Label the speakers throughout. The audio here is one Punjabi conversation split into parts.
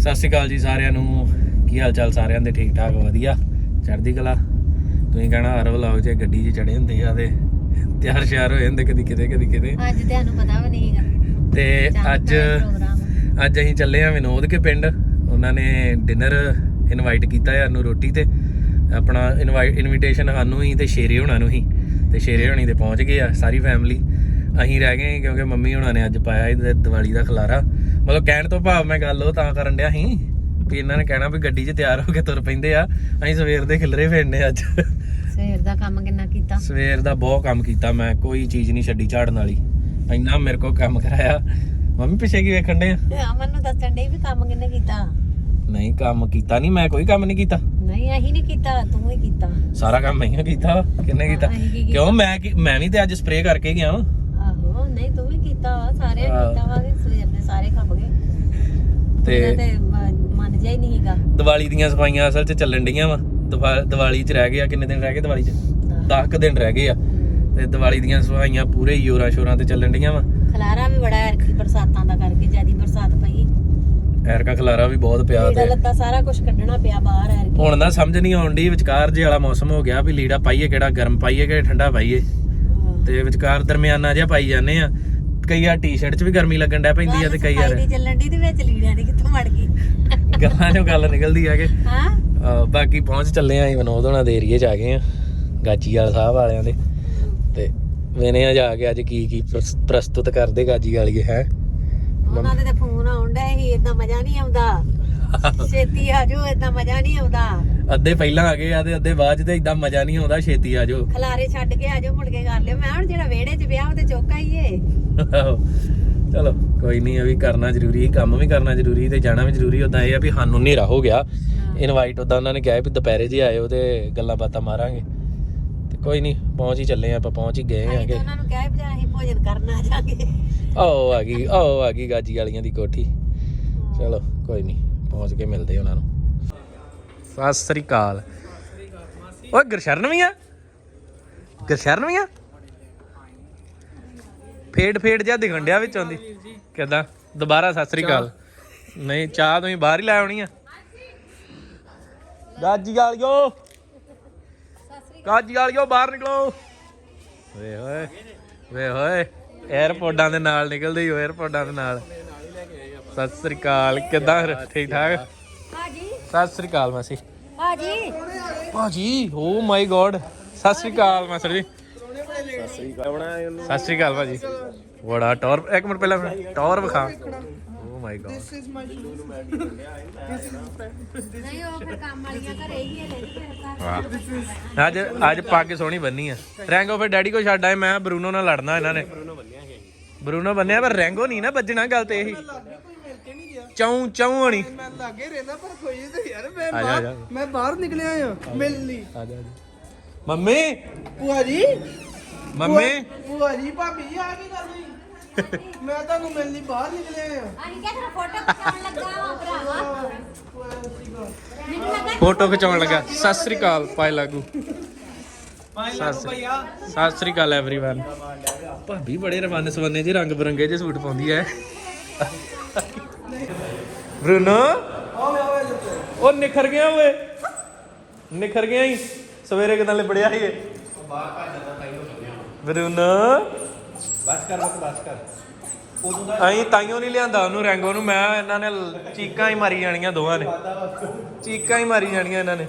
Speaker 1: ਸਤਿ ਸ਼੍ਰੀ ਅਕਾਲ ਜੀ ਸਾਰਿਆਂ ਨੂੰ। ਕੀ ਹਾਲ ਚਾਲ ਸਾਰਿਆਂ ਦੇ? ਠੀਕ ਠਾਕ ਵਧੀਆ। ਚੜ੍ਹਦੀ ਕਲਾ। ਤੁਸੀਂ ਕਹਿਣਾ ਹਰ ਵਲੌਗ 'ਚ ਗੱਡੀ 'ਚ ਚੜੇ ਹੁੰਦੇ ਆ ਤੇ ਤਿਆਰ ਸ਼ਿਆਰ ਹੋ ਜਾਂਦੇ ਕਦੀ ਕਿਤੇ ਕਦੀ ਕਿਤੇ।
Speaker 2: ਅੱਜ ਤੁਹਾਨੂੰ ਪਤਾ ਵੀ ਨਹੀਂਗਾ
Speaker 1: ਤੇ ਅੱਜ ਅੱਜ ਅਸੀਂ ਚੱਲੇ ਆ ਵਿਨੋਦ ਕੇ ਪਿੰਡ। ਉਹਨਾਂ ਨੇ ਡਿਨਰ ਇਨਵਾਈਟ ਕੀਤਾ ਹੈ ਸਾਨੂੰ ਰੋਟੀ ਤੇ। ਆਪਣਾ ਇਨਵਾਈਟ ਇਨਵੀਟੇਸ਼ਨ ਸਾਨੂੰ ਹੀ ਤੇ ਸ਼ੇਰੇ ਹੋਣਾ ਨੂੰ ਹੀ। ਤੇ ਸ਼ੇਰੇ ਹੋਣੀ ਤੇ ਪਹੁੰਚ ਗਏ ਆ ਸਾਰੀ ਫੈਮਿਲੀ ਅਸੀਂ ਰਹਿ ਗਏ ਕਿਉਂਕਿ ਮੰਮੀ ਹੋਣਾ ਨੇ ਅੱਜ ਪਾਇਆ ਇਹ ਦੀਵਾਲੀ ਦਾ ਖਲਾਰਾ। ਮਤਲਬ ਕਹਿਣ ਤੋਂ ਭਾਵ ਮੈਂ ਗੱਲ ਉਹ ਤਾਂ ਕਰਨ ਡਿਆ ਸੀ ਵੀ ਇਹਨਾਂ ਨੇ ਕਹਿਣਾ ਵੀ ਗੱਡੀ 'ਚ ਤਿਆਰ ਹੋ ਕੇ ਤੁਰ ਪੈਂਦੇ ਆ। ਅਸੀਂ ਸਵੇਰ ਦੇ ਖਿਲਰੇ ਫੇਰਨੇ ਅੱਜ।
Speaker 2: ਸਵੇਰ ਦਾ ਕੰਮ ਕਿੰਨਾ ਕੀਤਾ?
Speaker 1: ਸਵੇਰ ਦਾ ਬਹੁਤ ਕੰਮ ਕੀਤਾ ਮੈਂ ਕੋਈ ਚੀਜ਼ ਨਹੀਂ ਛੱਡੀ ਝਾੜਨ ਵਾਲੀ। ਇੰਨਾ ਮੇਰੇ ਕੋਲ ਕੰਮ ਕਰਾਇਆ। ਮੰਮੀ ਪਿੱਛੇ ਕੀ ਵੇਖਣ ਦੇ
Speaker 2: ਅਮਨ ਨੂੰ ਦੱਸਣ ਡਈ ਵੀ ਕੰਮ ਕਿੰਨੇ ਕੀਤਾ?
Speaker 1: ਨਹੀਂ ਕੰਮ ਕੀਤਾ ਨਹੀਂ ਮੈਂ ਕੋਈ ਕੰਮ ਨਹੀਂ ਕੀਤਾ।
Speaker 2: ਨਹੀਂ ਅਸੀਂ ਨਹੀਂ ਕੀਤਾ ਤੂੰ ਹੀ ਕੀਤਾ।
Speaker 1: ਸਾਰਾ ਕੰਮ ਮੈਂ ਹੀ ਕੀਤਾ? ਕਿੰਨੇ ਕੀਤਾ? ਕਿਉਂ? ਮੈਂ ਮੈਂ ਵੀ ਤੇ ਅੱਜ ਸਪਰੇਅ ਕਰਕੇ ਗਿਆ
Speaker 2: ਆਹੋ ਨਹੀਂ ਤੂੰ ਕੀਤਾ ਵਾ ਸਾਰੇ
Speaker 1: ਹਾਂ।
Speaker 2: ਕੀਤਾ ਵਾ ਤੇ ਸਵੇਰ ਦੇ ਸਾਰੇ ਖੱਪ ਗਏ।
Speaker 1: ਤੇ
Speaker 2: ਤੇ ਤੇ ਮ- ਮੰਨ ਜਾ ਹੀ ਨਹੀਂਗਾ
Speaker 1: ਦੀਵਾਲੀ ਦੀਆਂ ਸਫਾਈਆਂ ਅਸਲ 'ਚ ਚੱਲਣ ਡੀਆਂ ਵਾ। ਦੀਵਾਲੀ 'ਚ ਰਹਿ ਗਏ ਆ ਕਿੰਨੇ ਦਿਨ ਰਹਿ ਗਏ ਦੀਵਾਲੀ 'ਚ? 10 ਕੁ ਦਿਨ ਰਹਿ ਗਏ ਆ। ਤੇ ਦੀਵਾਲੀ ਦੀਆਂ ਸਫਾਈਆਂ ਪੂਰੇ ਯੋਰਾਂ ਸ਼ੋਰਾਂ ਤੇ ਚੱਲਣ ਡੀਆਂ ਵਾ।
Speaker 2: ਖਲਾਰਾ ਵੀ ਬੜਾ ਕਿ ਬਰਸਾਤਾਂ ਦਾ ਕਰਕੇ ਜਿਆਦੀ ਬਰਸਾਤ ਪਈ।
Speaker 1: ਐਰਕਾ ਖਲਾਰਾ ਵੀ ਬਹੁਤ ਪਿਆ
Speaker 2: ਲੀੜਾ
Speaker 1: ਤੇ
Speaker 2: ਲੱਤਾ ਸਾਰਾ ਕੁਝ ਕੱਢਣਾ ਪਿਆ ਬਾਹਰ ਐਰ
Speaker 1: ਹੁਣ ਨਾ ਸਮਝ ਨਹੀਂ ਆਉਣ ਦੀ ਵਿਚਕਾਰ ਜੇ ਵਾਲਾ ਮੌਸਮ ਹੋ ਗਿਆ ਵੀ ਲੀੜਾ ਪਾਈਏ ਕਿਹੜਾ ਗਰਮ ਪਾਈਏ ਕਿ ਠੰਡਾ ਪਾਈਏ। ਤੇ ਵਿਚਕਾਰ ਦਰਮਿਆਨਾ ਜਿਹਾ ਪਾਈ ਜਾਂਦੇ ਆ। ਕਈ ਆ ਟੀ-ਸ਼ਰਟ 'ਚ ਵੀ ਗਰਮੀ ਲੱਗਣ ਡੈ ਪੈਂਦੀ ਆ ਤੇ ਕਈ ਯਾਰ
Speaker 2: ਚੱਲਣ ਦੀ ਤੇ ਵਿੱਚ ਲੀੜਿਆਂ ਦੀ ਕਿੱਥੋਂ ਮੜ ਗਈ?
Speaker 1: ਗਾਲਾਂ 'ਚੋਂ ਗੱਲ ਨਿਕਲਦੀ ਆ ਕਿ
Speaker 2: ਹਾਂ।
Speaker 1: ਅਹ ਬਾਕੀ ਪਹੁੰਚ ਚੱਲੇ ਆਂ ਵਿਨੋਦ ਹੋਣਾ ਦੇ ਏਰੀਏ ਚ ਆ ਗਏ ਆ ਗਾਜੀ ਵਾਲ ਸਾਹਿਬ ਵਾਲਿਆਂ ਦੇ। ਤੇ ਵੇਨੇ ਆ ਜਾ ਕੇ ਅੱਜ ਕੀ ਕੀ ਪ੍ਰਸ- ਪ੍ਰਸਤੁਤ ਕਰਦੇ ਗਾਜੀ ਵਾਲੀਏ ਹੈ?
Speaker 2: ਉਹਨਾਂ ਦੇ ਤੇ ਫੋਨ ਆਉਂਦਾ ਸੀ ਇਦਾਂ ਮਜ਼ਾ ਨਹੀਂ ਆਉਂਦਾ। ਛੇਤੀ ਆ ਜਾਓ ਇਦਾਂ ਮਜ਼ਾ ਨਹੀਂ ਆਉਂਦਾ।
Speaker 1: ਅੱਧੇ ਪਹਿਲਾਂ ਆ ਗਏ ਆ ਤੇ ਅੱਧੇ ਬਾਅਦ ਚ ਤੇ ਇਦਾਂ ਮਜ਼ਾ ਨਹੀਂ ਆਉਂਦਾ ਛੇਤੀ ਆ ਜਾਓ।
Speaker 2: ਖਲਾਰੇ ਛੱਡ ਕੇ ਆ ਜਾਓ ਮੁੜ ਕੇ ਕਰ ਲਿਓ। ਮੈਂ ਹੁਣ ਜਿਹੜਾ ਵਿਹੜੇ 'ਚ ਵਿਆਹ ਉਹ ਤੇ ਚੌਕਾ ਹੀ ਏ।
Speaker 1: ਚਲੋ ਕੋਈ ਨਹੀਂ ਇਹ ਵੀ ਕਰਨਾ ਜ਼ਰੂਰੀ ਕੰਮ ਵੀ ਕਰਨਾ ਜ਼ਰੂਰੀ ਤੇ ਜਾਣਾ ਵੀ ਜ਼ਰੂਰੀ। ਉਦਾਂ ਇਹ ਆ ਵੀ ਸਾਨੂੰ ਹਨੇਰਾ ਹੋ ਗਿਆ। ਇਨਵਾਈਟ ਉਦਾਂ ਉਹਨਾਂ ਨੇ ਕਿਹਾ ਵੀ ਦੁਪਹਿਰੇ ਜੀ ਆਇਓ ਤੇ ਗੱਲਾਂ ਬਾਤਾਂ ਮਾਰਾਂਗੇ। ਤੇ ਕੋਈ ਨਹੀਂ ਪਹੁੰਚ ਹੀ ਚੱਲੇ ਆ ਆਪਾਂ ਪਹੁੰਚ ਹੀ ਗਏ ਆਗੇ।
Speaker 2: ਉਹਨਾਂ ਨੂੰ ਕਿਹਾ ਵੀ ਜਾਂ ਅਸੀਂ ਭੋਜਨ ਕਰਨ ਆ ਜਾਾਂਗੇ।
Speaker 1: ਆਓ ਆ ਗਈ ਆਓ ਆ ਗਈ ਗਾਜੀ ਵਾਲੀਆਂ ਦੀ ਕੋਠੀ। ਚਲੋ ਕੋਈ ਨਹੀਂ। ਪਹੁੰਚ ਕੇ ਮਿਲਦੇ ਉਹਨਾਂ ਨੂੰ। ਸਤਿ ਸ੍ਰੀ ਅਕਾਲ। ਓਏ, ਗੁਰਸ਼ਰਨ ਵੀ ਆ? ਗੁਰਸ਼ਰਨ ਵੀ ਆ? ਫੇਡ ਫੇਡ ਜਿਹਾ ਦਿਖਣ ਡਿਆ ਵਿੱਚੋਂ ਕਿਦਾਂ? ਦੁਬਾਰਾ ਸਤਿ ਸ੍ਰੀ ਅਕਾਲ। ਨਹੀਂ, ਚਾਹ ਤੁਸੀਂ ਬਾਹਰ ਹੀ ਲੈ ਆਉਣੀ ਆ। ਗਾਜੀ ਵਾਲਿਓ। ਗਾਜੀ ਵਾਲਿਓ, ਬਾਹਰ ਨਿਕਲੋ। ਵੇ ਹੋਏ ਵੇ ਹੋਏ 에어ਪੋਰਟਾਂ ਦੇ ਨਾਲ ਨਿਕਲਦੇ ਹੀ 에어ਪੋਰਟਾਂ ਦੇ ਨਾਲ। ਸਤਿ ਸ੍ਰੀ ਅਕਾਲ ਕਿਦਾਂ ਠੀਕ ਠਾਕ?
Speaker 2: ਹਾਜੀ।
Speaker 1: ਸਤਿ ਸ੍ਰੀ ਅਕਾਲ ਮਾਸੀ।
Speaker 2: ਹਾਜੀ
Speaker 1: ਭਾਜੀ ਓ my God. Sat Sri Akal master ਜੀ। ਸਤਿ ਸ੍ਰੀ ਅਕਾਲ ਭਾਜੀ। ਬੜਾ ਟੌਰ ਇੱਕ ਮਿੰਟ ਪਹਿਲਾਂ ਟੌਰ ਵਿਖਾ। Oh my god.
Speaker 2: ਨਹੀਂ ਉਹ ਫਿਰ ਕੰਮ ਵਾਲੀਆਂ ਘਰੇ ਹੀ ਲੈ ਜੀ ਫਿਰ ਘਰ
Speaker 1: ਵਾਹ। ਅੱਜ ਅੱਜ ਪੱਗ ਸੋਹਣੀ ਬੰਨੀ ਆ। ਰੈਂਗੋ ਫਿਰ ਡੈਡੀ ਕੋ ਛੱਡ ਆਏ ਮੈਂ ਬਰੂਨੋ ਨਾਲ ਲੜਨਾ ਇਹਨਾਂ ਨੇ। ਬਰੂਨੋ ਬੰਨਿਆ ਪਰ ਰੈਂਗੋ ਨਹੀਂ ਨਾ ਵੱਜਣਾ ਗੱਲ ਤੇ ਇਹੀ। ਚੌਂ ਚੌਂ ਹੋਣੀ
Speaker 3: ਮੈਂ ਲਾਗੇ ਰਹਿੰਦਾ ਪਰ ਕੋਈ ਤੇ ਯਾਰ ਮੈਂ
Speaker 1: ਆ ਜਾ, ਆ ਜਾ।
Speaker 3: ਬਾਹਰ ਮੈਂ ਬਾਹਰ ਨਿਕਲਿਆ ਆ ਮਿਲਣ ਲਈ
Speaker 1: ਆ ਜਾ ਮੰਮੀ
Speaker 3: ਭੂਆ ਜੀ
Speaker 1: ਮੰਮੀ
Speaker 3: ਭੂਆ ਜੀ ਭਾਬੀ ਆ ਕੀ ਗੱਲ ਹੋਈ ਮੈਂ ਤੁਹਾਨੂੰ ਮਿਲਣ ਲਈ ਬਾਹਰ ਨਿਕਲਿਆ ਆ
Speaker 2: ਅਸੀਂ ਕਿਹਾ ਤੇਰਾ ਫੋਟੋ ਖਿਚਾਉਣ ਲੱਗਾ ਵਾ ਭਰਾਵਾ ਮੈਨੂੰ ਲੱਗਾ
Speaker 1: ਫੋਟੋ ਖਿਚਾਉਣ ਲੱਗਾ ਸਤਿ ਸ੍ਰੀ ਅਕਾਲ ਪਾਇ ਲਾਗੂ ਸਤਿ ਸ੍ਰੀ ਸਤਿ ਸ੍ਰੀ ਅਕਾਲ एवरीवन ਭਾਬੀ ਬੜੇ ਰਵਾਨੇ ਸਵੰਨੇ ਜੀ ਰੰਗ ਬਰੰਗੇ ਜਿਹੇ ਸੂਟ ਪਾਉਂਦੀ ਐ ਬਰੂਨੋ ਉਹ ਨਿਖਰ ਗਿਆ ਓਏ। ਨਿਖਰ ਗਿਆ ਹੀ ਸਵੇਰੇ ਕਿਦਾਂ ਲਿਬੜਿਆ ਸੀ ਇਹ? ਬਰੂਨੋ ਬਸ ਕਰ ਬਸ ਬਸ ਕਰ। ਅਹੀਂ ਤਾਈਓ ਨਹੀਂ ਲਿਆਂਦਾ ਉਹਨੂੰ ਰੈਂਗੋ ਨੂੰ ਮੈਂ ਇਹਨਾਂ ਨੇ ਚੀਕਾਂ ਹੀ ਮਾਰੀ ਜਾਣੀਆਂ ਦੋਵਾਂ ਨੇ। ਚੀਕਾਂ ਹੀ ਮਾਰੀ ਜਾਣੀਆਂ ਇਹਨਾਂ ਨੇ।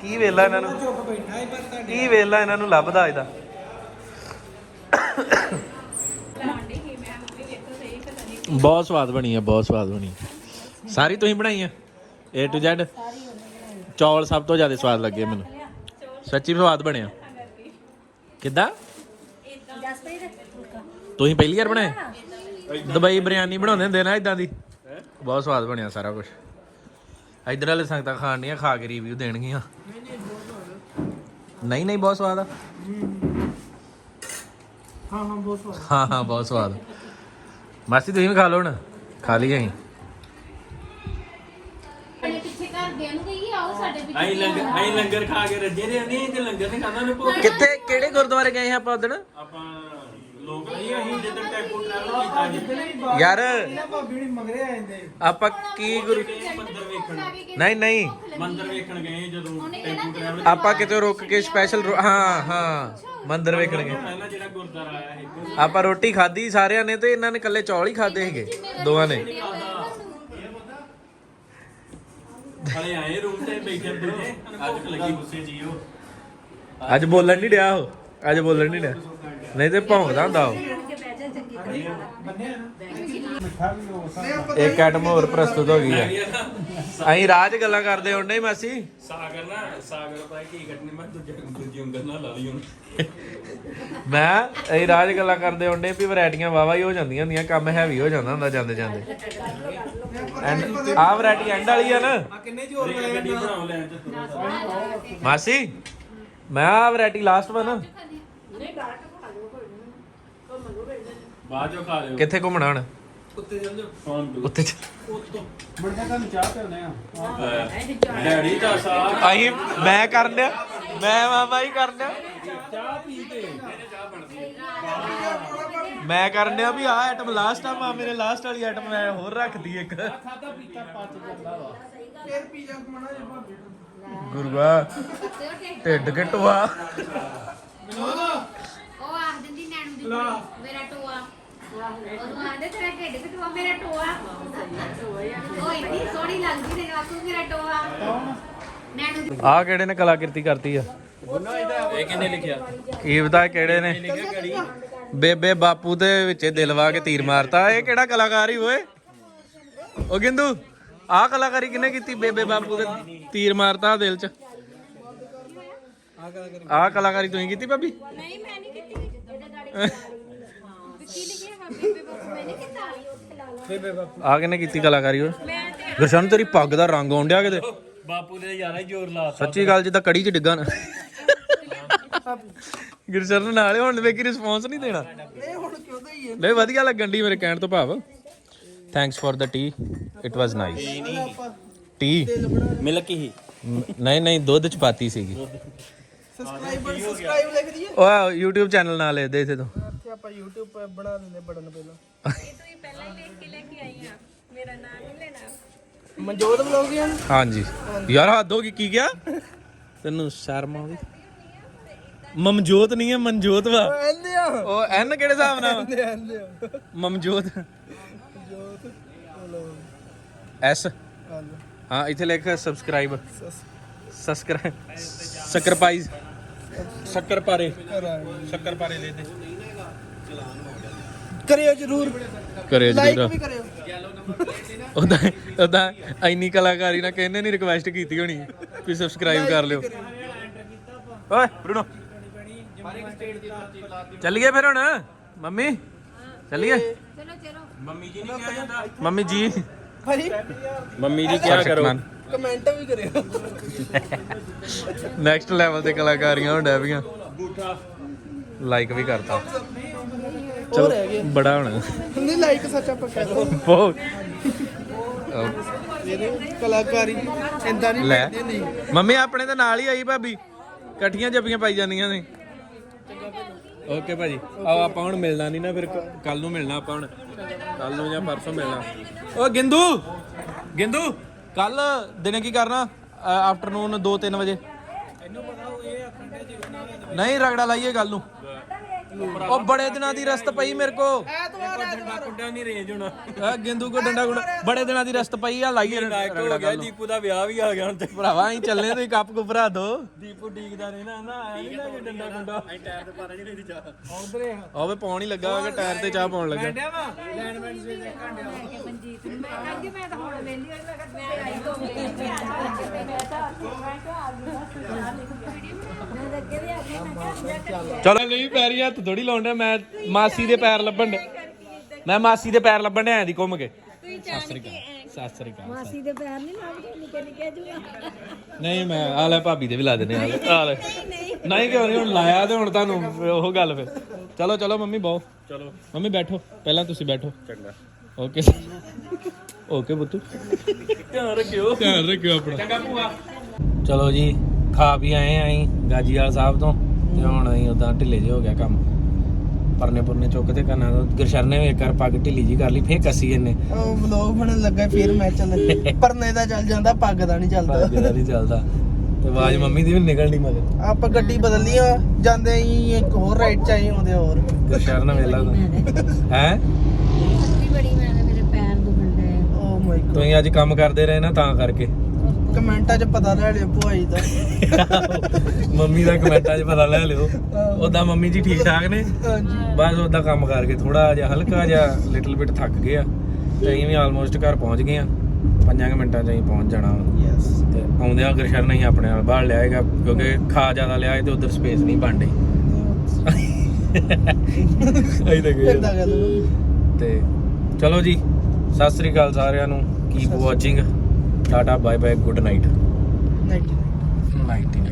Speaker 1: ਕੀ ਵੇਲਾ ਇਹਨਾਂ ਨੂੰ?
Speaker 3: ਚੁੱਪ ਬੈਠਾ ਹੀ ਪਰ
Speaker 1: ਕੀ ਵੇਲਾ ਇਹਨਾਂ ਨੂੰ ਲੱਭਦਾ ਇਹਦਾ? ਬਹੁਤ ਸਵਾਦ ਬਣੀ ਹੈ ਬਹੁਤ ਸਵਾਦ ਬਣੀ ਹੈ। ਸਾਰੀ ਤੁਸੀਂ ਬਣਾਈ ਹੈ A to Z? ਚੌਲ ਸਭ ਤੋਂ ਜ਼ਿਆਦਾ ਸਵਾਦ ਲੱਗੇ ਮੈਨੂੰ। ਸੱਚੀ ਸਵਾਦ ਬਣਿਆ। ਕਿੱਦਾਂ? ਤੁਸੀਂ ਪਹਿਲੀ ਵਾਰ ਬਣਾਏ? ਦੁਬਈ ਬਿਰਿਆਨੀ ਬਣਾਉਂਦੇ ਹੁੰਦੇ ਨਾ ਇਦਾਂ ਦੀ। ਬਹੁਤ ਸਵਾਦ ਬਣਿਆ ਸਾਰਾ ਕੁਝ ਇਧਰ ਵਾਲੇ ਸੰਗਤਾਂ ਖਾਣ ਦੀਆਂ ਖਾ ਕੇ ਰਿਵਿਊ ਦੇਣਗੀਆਂ। ਨਹੀਂ ਨਹੀਂ ਬਹੁਤ ਸਵਾਦ ਆ।
Speaker 3: ਹਾਂ ਹਾਂ ਬਹੁਤ ਸਵਾਦ।
Speaker 1: ਹਾਂ ਹਾਂ ਬਹੁਤ ਸਵਾਦ। ਮਾਸੀ ਤੁਸੀਂ ਵੀ ਖਾ ਲਓ ਹੁਣ। ਖਾ ਲਈ ਅਸੀਂ।
Speaker 4: ਪਿੱਛੇ ਘਰ ਦੇ ਨੂੰ ਕਹੀ ਆਓ ਸਾਡੇ ਪਿੱਛੇ
Speaker 1: ਅਸੀਂ ਲੰਗਰ ਅਸੀਂ ਲੰਗਰ ਖਾ ਕੇ ਰੱਜੇ ਰਹੇ ਨਹੀਂ ਤੇ ਲੰਗਰ ਨਹੀਂ ਖਾਣਾ ਨੂੰ ਭੁੱਖ ਕਿੱਥੇ ਕਿਹੜੇ ਗੁਰਦੁਆਰੇ ਗਏ ਆਪਾਂ ਉਦਣ?
Speaker 5: ਆਪਾਂ ਨਹੀਂ ਅਸੀਂ ਜਿੱਦਾਂ ਟੈਂਪੂ ਟਰੈਵਲ ਕੀਤਾ ਸੀ।
Speaker 1: ਯਾਰ
Speaker 3: ਇਹਨਾਂ ਭਾਬੀ ਹੁਣੀ ਮਗਰੇ ਆ ਜਾਂਦੇ।
Speaker 1: ਆਪਾਂ ਕੀ ਗੁਰੂ
Speaker 5: ਗਏ ਮੰਦਰ ਵੇਖਣ।
Speaker 1: ਨਹੀਂ ਨਹੀਂ।
Speaker 5: ਮੰਦਰ ਵੇਖਣ ਗਏ ਜਦੋਂ ਟੈਂਪੂ ਟਰੈਵਲ
Speaker 1: ਆਪਾਂ ਕਿਤੇ ਰੁਕ ਕੇ ਸਪੈਸ਼ਲ ਹਾਂ। ਹਾਂ ਮੰਦਰ
Speaker 5: ਪਹਿਲਾਂ ਜਿਹੜਾ ਆਇਆ ਸੀ
Speaker 1: ਆਪਾਂ ਰੋਟੀ ਖਾਧੀ ਸਾਰਿਆਂ ਨੇ ਤੇ ਇਹਨਾਂ ਨੇ ਇਕੱਲੇ ਚੌਲ ਹੀ ਖਾਦੇ ਸੀਗੇ ਦੋਵਾਂ ਨੇ।
Speaker 5: ਹਲੇ ਆਏ ਰੂਮ ਤੇ ਬੈਠੇ ਬੁੱਝੇ ਅੱਜ ਲੱਗੀ ਗੁੱਸੇ ਜੀ ਉਹ।
Speaker 1: ਅੱਜ ਬੋਲਣ ਨਹੀਂ ਡਿਆ ਉਹ ਅੱਜ ਬੋਲਣ ਨਹੀਂ ਡਿਆ। ਨਹੀਂ ਤੇ ਭੌਂਕਦਾ ਹੁੰਦਾ ਉਹ। ਇੱਕ ਆਈਟਮ ਹੋਰ ਪ੍ਰਸਤੁਤ ਹੋ ਗਈ ਹੈ। ਅਸੀਂ ਰਾਜ ਗੱਲਾਂ ਕਰਦੇ ਹੁੰਦੇ ਮਾਸੀ।
Speaker 5: ਸਾਗਰ ਨਾ ਸਾਗਰ ਪਾਈ ਕੀ ਕੱਟਣੀ ਮੈਂ ਦੂਜੇ ਦੂਜੀ ਉਂਗਲ ਨਾਲ ਲਾ ਲਈ ਉਹਨੂੰ।
Speaker 1: ਮੈਂ ਅਸੀਂ ਰਾਜ ਗੱਲਾਂ ਕਰਦੇ ਹੁੰਦੇ ਵੀ ਵੈਰਾਈਟੀਆਂ ਵਾਵਾ ਹੀ ਹੋ ਜਾਂਦੀਆਂ ਹੁੰਦੀਆਂ ਕੰਮ ਹੈਵੀ ਹੋ ਜਾਂਦਾ ਹੁੰਦਾ ਜਾਂਦੇ ਜਾਂਦੇ। ਐਂਡ ਆ ਵੈਰਾਈਟੀ ਐਂਡ ਵਾਲੀ ਆ ਨਾ।
Speaker 3: ਕਿੰਨੇ ਜ਼ੋਰ
Speaker 5: ਇੱਕ ਗੱਡੀ ਬਣਾਓ ਲੈਣ ਚ
Speaker 1: ਮਾਸੀ ਮੈਂ ਆ ਵੈਰਾਈਟੀ ਲਾਸਟ ਵਾ ਨਾ।
Speaker 5: ਬਾਅਦ ਚੋਂ ਖਾ ਲਿਓ।
Speaker 1: ਕਿੱਥੇ ਘੁੰਮਣਾ ਹੁਣ?
Speaker 5: ਉੱਤੇ ਚੱਲ ਜਾਓ ਫੋਨ ਦੂ
Speaker 1: ਉੱਤੇ ਚ-
Speaker 5: ਮੁੰਡੇ ਤੁਹਾਨੂੰ ਚਾਹ ਪਿਆਉਣੇ ਆ। ਡੈਡੀ ਦਾ ਸਾਗ
Speaker 1: ਅਸੀਂ ਮੈਂ ਕਰਨ ਡਿਆ। ਮੈਂ ਮਾਮਾ ਹੀ ਕਰਨ ਡਿਆ।
Speaker 5: ਚਾਹ ਪੀ ਕੇ।
Speaker 1: ਮੈਂ ਕਰਨ ਡਿਆ ਵੀ ਆਹ ਆਈਟਮ ਲਾਸਟ ਆ ਮਾਮੇ ਨੇ ਲਾਸਟ ਵਾਲੀ ਆਈਟਮ ਮੈਂ ਹੋਰ ਰੱਖਦੀ ਇੱਕ।
Speaker 5: ਖਾਦਾ ਪੀਤਾ ਪਚ ਜਾਂਦਾ ਵਾ।
Speaker 3: ਫੇਰ ਪੀਜ਼ਾ ਖਵਾਉਣਾ ਜੇ ਭਾਬੀ ਨੂੰ।
Speaker 1: ਗੁਰੂਆ ਢਿੱਡ ਘਟਵਾ।
Speaker 4: ਉਹ ਆਖ ਦਿੰਦੀ ਨੈਣੂ ਦੀ ਕੁੜੀ, ਮੇਰਾ ਟੋਆ। ਉਹਨੂੰ ਆਂਦੇ ਤੇਰਾ ਢਿੱਡ ਘਟਵਾ ਮੇਰਾ ਟੋਆ। ਉਹ ਇੰਨੀ ਸੋਹਣੀ ਲੱਗਦੀ ਤੇ ਆਖੂ ਮੇਰਾ ਟੋਆ। ਨੈਣੂ ਦੀ
Speaker 1: ਆ ਕਿਹੜੇ ਨੇ ਕਲਾਕ੍ਰਿਤੀ ਕਰਤੀ ਆ?
Speaker 5: ਇਹ ਕਿਹਨੇ ਲਿਖਿਆ?
Speaker 1: ਕਿਹੜੇ ਨੇ? ਬੇਬੇ ਬਾਪੂ ਦੇ ਵਿੱਚ ਦਿਲਵਾ ਕੇ ਤੀਰ ਮਾਰਤਾ। ਇਹ ਕਿਹੜਾ ਕਲਾਕਾਰ ਹੀ ਓਏ? ਉਹ ਗਿੰਦੂ ਆਹ ਕਲਾਕਾਰੀ ਕਿਹਨੇ ਕੀਤੀ? ਬੇਬੇ ਬਾਪੂ ਦੇ ਤੀਰ ਮਾਰਤਾ ਦਿਲ 'ਚ। ਆਹ ਕਲਾਕਾਰੀ ਤੁਸੀਂ ਕੀਤੀ ਭਾਬੀ?
Speaker 4: ਨਹੀਂ ਮੈਂ
Speaker 1: ਆ ਕਿਹਨੇ ਕੀਤੀ ਕਲਾਕਾਰੀ ਓਏ ਗੁਰਸ਼ਨ ਤੇਰੀ ਪੱਗ ਦਾ ਰੰਗ ਆਉਣ ਡਿਆ ਕਿਤੇ?
Speaker 5: ਬਾਪੂ ਦੇ ਯਾਰਾ ਹੀ ਜ਼ੋਰ ਲਾ
Speaker 1: ਸੱਚੀ ਗੱਲ ਜਿੱਦਾਂ ਕੜੀ 'ਚ ਡਿੱਗਾ ਨਾ। ਗੁਰਸ਼ਨ ਨੂੰ ਨਾਲੇ ਹੁਣ ਵੇਖੀ ਰਿਸਪੌਂਸ ਨਹੀਂ ਦੇਣਾ।
Speaker 3: ਇਹ ਹੁਣ ਕਿਉਂ ਹੀ ਹੈ
Speaker 1: ਨਹੀਂ ਵਧੀਆ ਲੱਗਣ ਦੀ ਮੇਰੇ ਕਹਿਣ ਤੋਂ ਭਾਵ। Thanks for the tea it was nice tea
Speaker 5: milk ਹੀ।
Speaker 1: ਨਹੀਂ ਨਹੀਂ ਦੁੱਧ ਚ ਪਾਤੀ ਸੀਗੀ।
Speaker 3: ਸਬਸਕ੍ਰਾਈਬਰ ਸਬਸਕ੍ਰਾਈਬ ਲਿਖ ਦਈਏ
Speaker 1: ਉਹ YouTube ਚੈਨਲ ਨਾਲ ਲੈ ਦੇ ਇਥੇ ਤੋਂ
Speaker 3: ਇੱਥੇ ਆਪਾਂ YouTube ਤੇ ਬਣਾ ਦਿੰਦੇ ਬਟਨ ਪਹਿਲਾਂ। ਮਨਜੋਤ ਬਲੌਗੀਆਂ
Speaker 1: ਹਾਂਜੀ। ਯਾਰ ਹੱਦ ਹੋ ਗਈ ਕੀ ਗਿਆ? ਤੈਨੂੰ ਸ਼ਰਮ ਆਉਂਦੀ? ਮਮਜੋਤ ਨਹੀਂ ਹੈ ਮਨਜੋਤ ਵਾ।
Speaker 3: ਐਂਦੇ ਆ।
Speaker 1: ਉਹ ਐਨ ਕਿਹੜੇ ਹਿਸਾਬ ਨਾਲ?
Speaker 3: ਐਂਦੇ ਐਂਦੇ ਆ।
Speaker 1: ਮਮਜੋਤ।
Speaker 3: ਜੋਤ ਹਲੋ
Speaker 1: ਐਸ। ਹਾਂ ਇੱਥੇ ਲਿਖ ਸਬਸਕ੍ਰਾਈਬ ਸਬਸਕ੍ਰਾਈਬ ਸਕਰਪਾਈਜ਼ ਸ਼ੱਕਰ ਪਾਰੇ। ਸ਼ੱਕਰ ਪਾਰੇ ਲੈ ਦੇ।
Speaker 3: ਕਰਿਓ ਜਰੂਰ।
Speaker 1: ਕਰਿਓ
Speaker 3: ਲਾਈਕ
Speaker 1: ਜਰੂਰ
Speaker 3: ਵੀ ਕਰਿਓ।
Speaker 1: ਉਹਦਾ ਉਹਦਾ ਇੰਨੀ ਕਲਾਕਾਰੀ ਨਾਲ ਕਹਿੰਦੇ ਨਹੀਂ ਰਿਕਵੈਸਟ ਕੀਤੀ ਹੋਣੀ। ਵੀ ਸਬਸਕ੍ਰਾਈਬ ਕਰ ਲਿਓ। ਓਏ ਬਰੂਨੋ। ਚੱਲੀਏ ਫਿਰ ਹੁਣ? ਮੰਮੀ? ਚੱਲੀਏ
Speaker 4: ਚਲੋ ਚਲੋ।
Speaker 5: ਮੰਮੀ ਜੀ ਨੇ ਕਿਹਾ ਜਾਂਦਾ?
Speaker 1: ਮੰਮੀ ਜੀ
Speaker 3: ਭਾਈ
Speaker 5: ਮੰਮੀ ਜੀ
Speaker 3: ਕਮੈਂਟ ਵੀ ਕਰਿਓ।
Speaker 1: ਨੈਕਸਟ ਲੈਵਲ ਤੇ ਕਲਾਕਾਰੀਆਂ ਹੋਣ ਡੈ ਪਈਆਂ। ਲਾਈਕ ਵੀ ਕਰਤਾ।
Speaker 3: ਹੈਗੇ।
Speaker 1: ਬੜਾ ਹੋਣਾ।
Speaker 3: ਨਹੀਂ ਲਾਈਕ ਸੱਚ ਆਪਾਂ ਕਹਿ ਦੋ।
Speaker 1: ਬਹੁਤ।
Speaker 3: ਮੇਰੇ ਕਲਾਕਾਰੀ ਇੰਦਾ ਨਹੀਂ
Speaker 1: ਲੈ।
Speaker 3: ਨਹੀਂ
Speaker 1: ਮੰਮੀ ਆਪਣੇ ਦੇ ਨਾਲ ਹੀ ਆਈ ਭਾਬੀ। ਇਕੱਠੀਆਂ ਜੱਪੀਆਂ ਪਾਈ ਜਾਂਦੀਆਂ ਨੇ। ਓਕੇ ਭਾਜੀ ਆਓ ਆਪਾਂ ਹੁਣ ਮਿਲਣਾ ਨਹੀਂ ਨਾ ਫਿਰ ਕੱਲ ਨੂੰ ਮਿਲਣਾ ਆਪਾਂ ਹੁਣ। ਕੱਲ ਨੂੰ ਜਾਂ ਪਰਸੋਂ ਮਿਲਣਾ। ਓ ਗਿੰਦੂ! ਗਿੰਦੂ! ਕੱਲ ਦਿਨੇ ਕੀ ਕਰਨਾ? ਆਫਟਰਨੂਨ 2-3 ਵਜੇ। ਨਹੀਂ ਰਗੜਾ ਲਾਈਏ ਗੱਲ ਨੂੰ। ਉਹ ਬੜੇ ਦਿਨਾਂ ਦੀ ਰਸਤ ਪਈ ਮੇਰੇ ਕੋ।
Speaker 5: ਕੁੱਡਾ ਨਹੀਂ ਰੇਂਜ ਹੋਣਾ।
Speaker 1: ਆ ਗਿੰਦੂ ਕੋ ਡੰਡਾ ਗੁੰਡਾ ਬੜੇ ਦਿਨਾਂ ਦੀ ਰਸਤ ਪਈ ਆ ਲਾਈਏ ਗੱਲ ਨੂੰ
Speaker 5: ਦੀਪੂ ਦਾ ਵਿਆਹ ਵੀ ਆ ਗਿਆ ਹੁਣ ਤੇ।
Speaker 1: ਭਰਾਵਾ ਅਸੀਂ ਚੱਲੇ ਤੁਸੀਂ ਕੱਪ ਕੁ ਭਰਾ ਦੋ।
Speaker 5: ਦੀਪੂ ਡੀਕਦਾ ਰਹਿਣਾ ਨਾ ਐ ਨਹੀਂ ਨਾ ਡੰਡਾ ਡੰਡਾ ਐ ਟਾਇਰ ਤੇ ਪਾਣਾ ਨਹੀਂ ਚਾਹ।
Speaker 1: ਆਵੇ ਪਾਉਣ ਹੀ ਲੱਗਾ ਹੋਗਾ ਟਾਇਰ ਤੇ ਚਾਹ ਪਾਉਣ ਲੱਗਾ। ਚਲੋ ਨਹੀਂ ਪੈਰੀ ਹੱਥ ਥੋੜੀ ਲਾਉਂਦਾ ਮੈਂ ਮਾਸੀ ਦੇ ਪੈਰ ਲੱਭਣ ਡਿਆ। ਮੈਂ ਮਾਸੀ ਦੇ ਪੈਰ ਲੱਭਣ ਡਿਆ ਦੀ ਘੁੰਮ ਕੇ। ਸਤਿ ਸ੍ਰੀ ਅਕਾਲ ਸਤਿ ਸ੍ਰੀ ਅਕਾਲ
Speaker 2: ਮਾਸੀ ਦੇ ਪੈਰ ਨਹੀਂ ਲੱਗਦੇ ਨਿੱਕੇ ਨਿੱਕੇ ਜੂਆ।
Speaker 1: ਨਹੀਂ ਮੈਂ ਆ ਲੈ ਭਾਬੀ ਦੇ ਵੀ ਲਾ ਦਿੰਦੇ ਆ। ਲੈ, ਆ ਲੈ। ਨਹੀਂ ਕਿਉਂ ਨਹੀਂ ਹੁਣ ਲਾਇਆ ਤੇ ਹੁਣ ਤੁਹਾਨੂੰ ਉਹ ਗੱਲ ਫਿਰ। ਚਲੋ ਚਲੋ ਮੰਮੀ ਬਹੁ। ਚਲੋ। ਮੰਮੀ ਬੈਠੋ। ਪਹਿਲਾਂ ਤੁਸੀਂ ਬੈਠੋ। ਚੰਗਾ। ਓਕੇ। ਓਕੇ ਪੁੱਤੂ। ਧਿਆਨ ਰੱਖਿਓ। ਧਿਆਨ ਰੱਖਿਓ ਆਪਣਾ। ਚੰਗਾ ਭੂਆ। ਚਲੋ ਜੀ ਖਾ ਵੀ ਆਏ ਆਂ ਅਸੀਂ ਗਾਜੀਵਾਲ ਸਾਹਿਬ ਤੋਂ। ਤੇ ਹੁਣ ਅਸੀਂ ਉਦਾਂ ਢਿੱਲੇ ਜਿਹੇ ਹੋ ਗਿਆ ਕੰਮ। ਪਰਨੇ ਪੁਰਨੇ ਚੁੱਕ ਤੇ ਕਰਨਾ ਗੁਰਸ਼ਰਨ ਨੇ ਵੀ ਇੱਕ ਵਾਰ ਪੱਗ ਢਿੱਲੀ ਜੀ ਕਰ ਲਈ ਫੇਰ ਕੱਸੀ ਇਹਨੇ।
Speaker 3: ਉਹ ਵਲੌਗ ਬਣਨ ਲੱਗਾ ਫਿਰ ਮੈਂ ਚੱਲ ਪਰਨੇ ਦਾ ਚੱਲ ਜਾਂਦਾ ਪੱਗ ਦਾ ਨਹੀਂ
Speaker 1: ਪੱਗ ਦਾ
Speaker 3: ਚੱਲਦਾ
Speaker 1: ਨਹੀਂ ਚੱਲਦਾ। ਤੇ ਆਵਾਜ਼ ਮੰਮੀ ਦੀ ਵੀ ਨਿਕਲਣੀ ਮਗਰ।
Speaker 3: ਆਪਾਂ ਗੱਡੀ ਬਦਲ ਲਈ ਆ ਜਾਂਦੇ ਹੀ ਇੱਕ ਹੋਰ ਰਾਈਡ ਚ ਆਏ ਹੁੰਦੇ ਹੋਰ।
Speaker 1: ਗੁਰਸ਼ਰਨ ਵੇਲਾ ਹੈ।
Speaker 2: ਸੱਚੀ ਬੜੀ ਮੈਂ ਤਾਂ ਮੇਰੇ ਪੈਰ ਦੁਖਣ ਡਏ
Speaker 3: ਓ ਮਾਈ ਗॉड
Speaker 1: ਤੁਸੀਂ ਅੱਜ ਕੰਮ ਕਰਦੇ ਰਹੇ ਨਾ ਤਾਂ ਕਰਕੇ।
Speaker 3: ਕਮੈਂਟਾਂ 'ਚ ਪਤਾ ਲੈ ਲਿਓ ਭੁਆਈ ਦਾ।
Speaker 1: ਮੰਮੀ ਦਾ ਕਮੈਂਟਾਂ 'ਚ ਪਤਾ ਲੈ ਲਿਓ। ਉਦਾਂ ਮੰਮੀ ਜੀ ਠੀਕ ਠਾਕ ਨੇ?
Speaker 3: ਹਾਂਜੀ।
Speaker 1: ਬਸ ਉਦਾਂ ਕੰਮ ਕਰਕੇ ਥੋੜਾ ਜਿਹਾ ਹਲਕਾ ਜਿਹਾ ਲਿਟਲ ਬਿਟ ਥੱਕ ਗਏ ਆ। ਤੇ ਅਸੀਂ ਵੀ ਆਲਮੋਸਟ ਘਰ ਪਹੁੰਚ ਗਏ ਆ। ਪੰਜਾਂ ਕੁ ਮਿੰਟਾਂ 'ਚ ਅਸੀਂ ਪਹੁੰਚ ਜਾਣਾ।
Speaker 3: ਯੈਸ
Speaker 1: ਤੇ ਆਉਂਦਿਆਂ ਗੁਰਸ਼ਰਨ ਹੀ ਆਪਣੇ ਨਾਲ ਬਾਹਰ ਲਿਆਏਗਾ ਕਿਉਂਕਿ ਖਾ ਜ਼ਿਆਦਾ ਲਿਆ ਤੇ ਉਧਰ ਸਪੇਸ ਨਹੀਂ ਬਣ ਡਈ ਅਸੀਂ ਤਾਂ ਗਏ ਤੇ ਚਲੋ ਜੀ ਸਤਿ ਸ੍ਰੀ ਅਕਾਲ ਸਾਰਿਆਂ ਨੂੰ। Keep watching tata bye bye good night
Speaker 3: 99
Speaker 1: night night